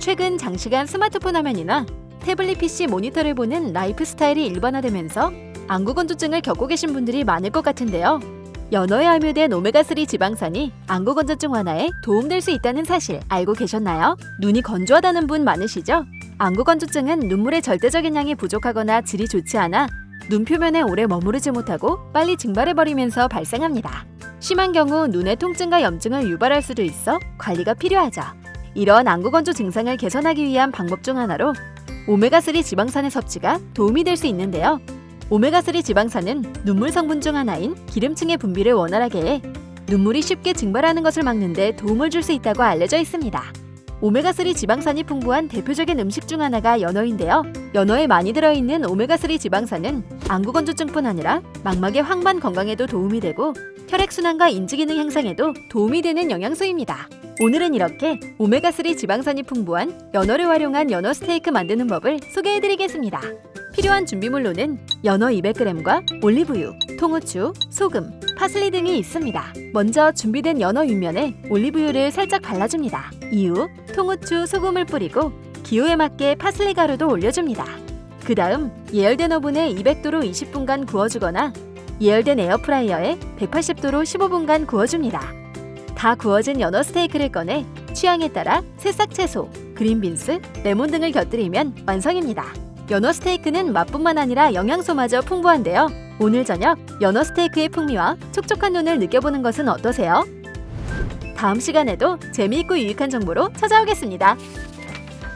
최근 장시간 스마트폰 화면이나 태블릿 PC 모니터를 보는 라이프 스타일이 일반화되면서 안구 건조증을 겪고 계신 분들이 많을 것 같은데요. 연어에 함유된 오메가3 지방산이 안구 건조증 완화에 도움될 수 있다는 사실 알고 계셨나요? 눈이 건조하다는 분 많으시죠? 안구 건조증은 눈물의 절대적인 양이 부족하거나 질이 좋지 않아 눈 표면에 오래 머무르지 못하고 빨리 증발해버리면서 발생합니다. 심한 경우 눈의 통증과 염증을 유발할 수도 있어 관리가 필요하죠. 이러한 안구 건조 증상을 개선하기 위한 방법 중 하나로 오메가3 지방산의 섭취가 도움이 될 수 있는데요. 오메가3 지방산은 눈물 성분 중 하나인 기름층의 분비를 원활하게 해 눈물이 쉽게 증발하는 것을 막는 데 도움을 줄 수 있다고 알려져 있습니다. 오메가3 지방산이 풍부한 대표적인 음식 중 하나가 연어인데요. 연어에 많이 들어있는 오메가3 지방산은 안구 건조증뿐 아니라 망막의 황반 건강에도 도움이 되고 혈액순환과 인지기능 향상에도 도움이 되는 영양소입니다. 오늘은 이렇게 오메가3 지방산이 풍부한 연어를 활용한 연어 스테이크 만드는 법을 소개해드리겠습니다. 필요한 준비물로는 연어 200g과 올리브유, 통후추, 소금, 파슬리 등이 있습니다. 먼저 준비된 연어 윗면에 올리브유를 살짝 발라줍니다. 이후 통후추, 소금을 뿌리고 기호에 맞게 파슬리 가루도 올려줍니다. 그 다음 예열된 오븐에 200도로 20분간 구워주거나 예열된 에어프라이어에 180도로 15분간 구워줍니다. 다 구워진 연어 스테이크를 꺼내 취향에 따라 새싹 채소, 그린빈스, 레몬 등을 곁들이면 완성입니다. 연어 스테이크는 맛뿐만 아니라 영양소마저 풍부한데요. 오늘 저녁 연어 스테이크의 풍미와 촉촉한 눈을 느껴보는 것은 어떠세요? 다음 시간에도 재미있고 유익한 정보로 찾아오겠습니다.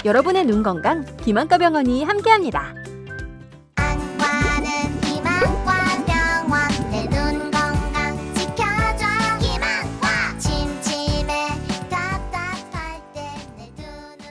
여러분의 눈 건강 김한과 병원이 함께합니다.